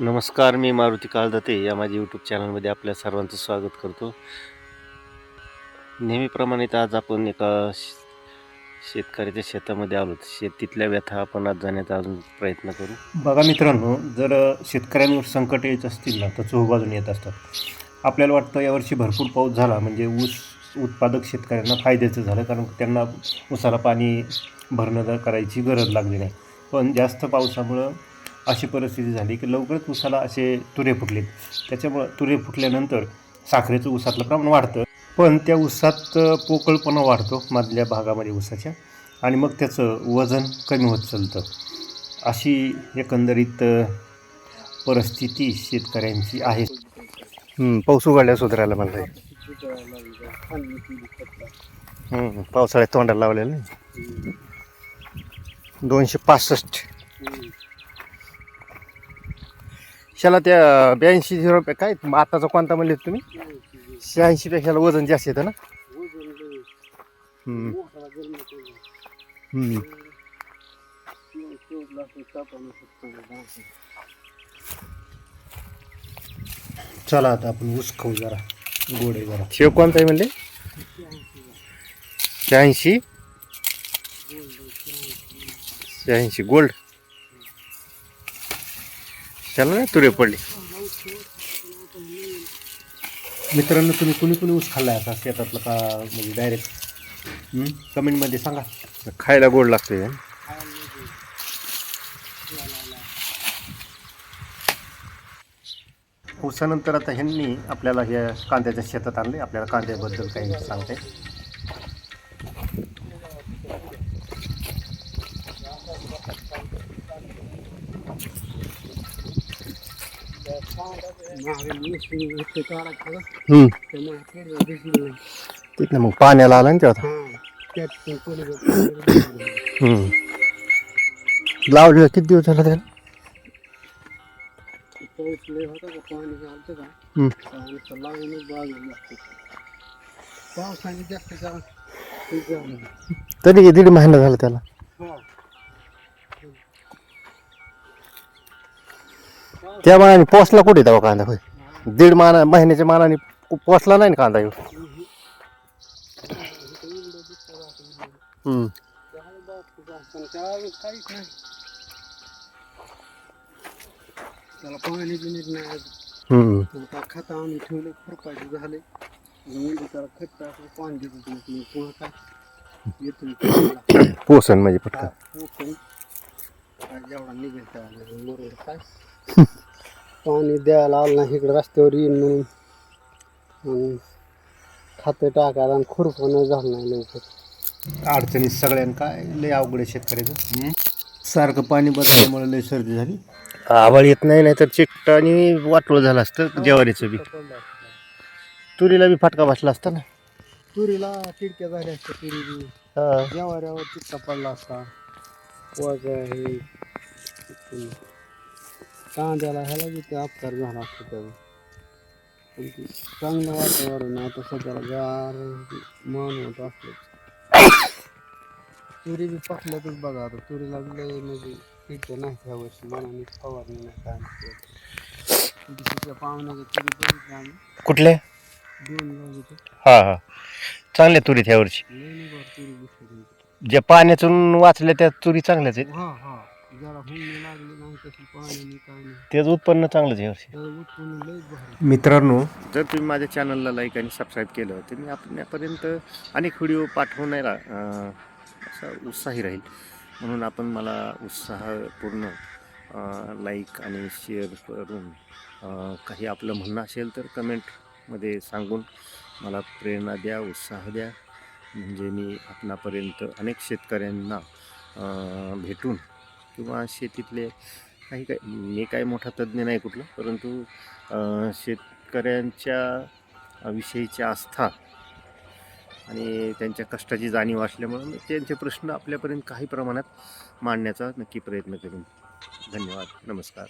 नमस्कार मी मारुती काळदाते. या माझ्या यूट्यूब चॅनलमध्ये आपल्या सर्वांचं स्वागत करतो. नेहमीप्रमाणे आज आपण एका शेतकऱ्याच्या शेतामध्ये आलो शेतीतल्या व्यथा आपण आज जाण्याचा अजून प्रयत्न करू. बघा मित्रांनो जर शेतकऱ्यांवर संकट येत असतील ना तर चोहबाजून येत असतात. आपल्याला वाटतं यावर्षी भरपूर पाऊस झाला म्हणजे ऊस उत्पादक शेतकऱ्यांना फायद्याचं झालं कारण त्यांना ऊसाला पाणी भरणं करायची गरज लागली नाही. पण जास्त पावसामुळं अशी परिस्थिती झाली की लवकरच उसाला असे तुरे फुटले त्याच्यामुळं तुरे फुटल्यानंतर साखरेचं उसातलं प्रमाण वाढतं. पण त्या उसात पोकळपणा वाढतो मधल्या भागामध्ये उसाच्या आणि मग त्याचं वजन कमी होत चालतं. अशी एकंदरीत परिस्थिती शेतकऱ्यांची आहे. पाऊस उघडल्या सुधारायला मला पावसाळ्यात तोंडाला लावलेलं नाही. दोनशे पासष्ट. शाला त्या ब्याऐंशी झिरो रुपये काय? आताचा कोणता म्हणले तुम्ही? शहाऐंशी पेक्षा वजन जास्त येतं ना? हम्म. हम्म. चला आता आपण ऊस खाऊ जरा गोड आहे जरा. शेव कोणता आहे म्हणले? शहाऐंशी. शहाऐंशी गोल्ड. त्याला नाही तुरे पडले. मित्रांनो तुम्ही कुणी कुणी ऊस खाल्लाय असा शेतातला का म्हणजे डायरेक्ट कमेंटमध्ये सांगा. खायला गोड लागते ऊसानंतर आता ह्यांनी आपल्याला ह्या कांद्याच्या शेतात आणले. आपल्याला कांद्याबद्दल काही सांगते. तिथनं मग पाण्याला आला ना तेव्हा हम्म. लावलेलं किती दिवस झाला त्याला हम्म. पावसाने जास्त झाला तरी दीड महिना झाला त्याला त्या मानाने पोचला कुठे तेव्हा कांदा होय? दीड माना महिन्याच्या मानाने पोचला नाही ना कांदा. हम्म. काहीच नाही त्याला पाणी बिनीट नाही आज. हम्म. आता खत आणून ठेवले खुरपायचे झाले. म्हणजे त्याला खत टाकलं पाणी देत पुन्हा काय? येतो पोसन म्हणजे पटकन. निघेल काय? पाणी द्यायला आलं नाही इकडे रस्त्यावर येईन म्हणून. आणि खातं टाकायला आणि खुरपणं झालं नाही लवकर. अडचणी सगळ्यांना काय? लय अवघड आहे शेतकऱ्याचं. सारखं पाणी बदलल्यामुळे लय सर्दी झाली. आवाळ येत नाही नाही तर चिकट आणि वाटोळ झालं असतं ज्वारीचं बी. तुरीला बी फटका बसला असता ना? तुरीला खिडक्या झाल्या असत्या तुरी बी. हा. जेवाऱ्यावर चित्ता पडला असता. वज हे कांद्याला ह्याला बी ते अपकार झाला असता त्याचा. पण ते चांगलं वातावरण आहे आता सध्याला गार मान होत असलं तुरी बी पकल्यातच बघा आता तुरीला लय म्हणजे खिडक्या नाही ह्या वर्षी मनाने फवारणी नाही काय नाही दुसऱ्या पाहुण्याच्या तुरी बघितल्या आम्ही. कुठले? दोन बघितले हा हा. चांगल्या तुरीत ह्या वर्षी. लय निघाल तुरी दिसली ज्या पाण्यातून वाचल्या त्या तुरी चांगल्याच आहेत. हा हा. जरा हुंडणी लागली नाही तशी पाणी नाही काय नाही त्याचं उत्पन्न चांगलंच आहे उत्पन्न लयच भारी मित्रांनो जर तुम्ही माझ्या चॅनलला लाईक आणि सबस्क्राईब केलं तर मी आपल्यापर्यंत अनेक व्हिडिओ पाठवण्याला अं, असा उत्साही राहील. म्हणून आपण मला उत्साहपूर्ण लाईक आणि शेअर करून अं, काही आपलं म्हणणं असेल तर कमेंटमध्ये सांगून मला प्रेरणा द्या उत्साह द्या. म्हणजे मी आपणापर्यंत अनेक शेतकऱ्यांना अं, भेटून किंवा शेतीतले काही काय मी काय मोठा तज्ज्ञ नाही कुठला परंतु शेतकऱ्यांच्या विषयीची आस्था आणि त्यांच्या कष्टाची जाणीव असल्यामुळं मी त्यांचे प्रश्न आपल्यापर्यंत काही प्रमाणात मांडण्याचा नक्की प्रयत्न करेन. धन्यवाद. नमस्कार.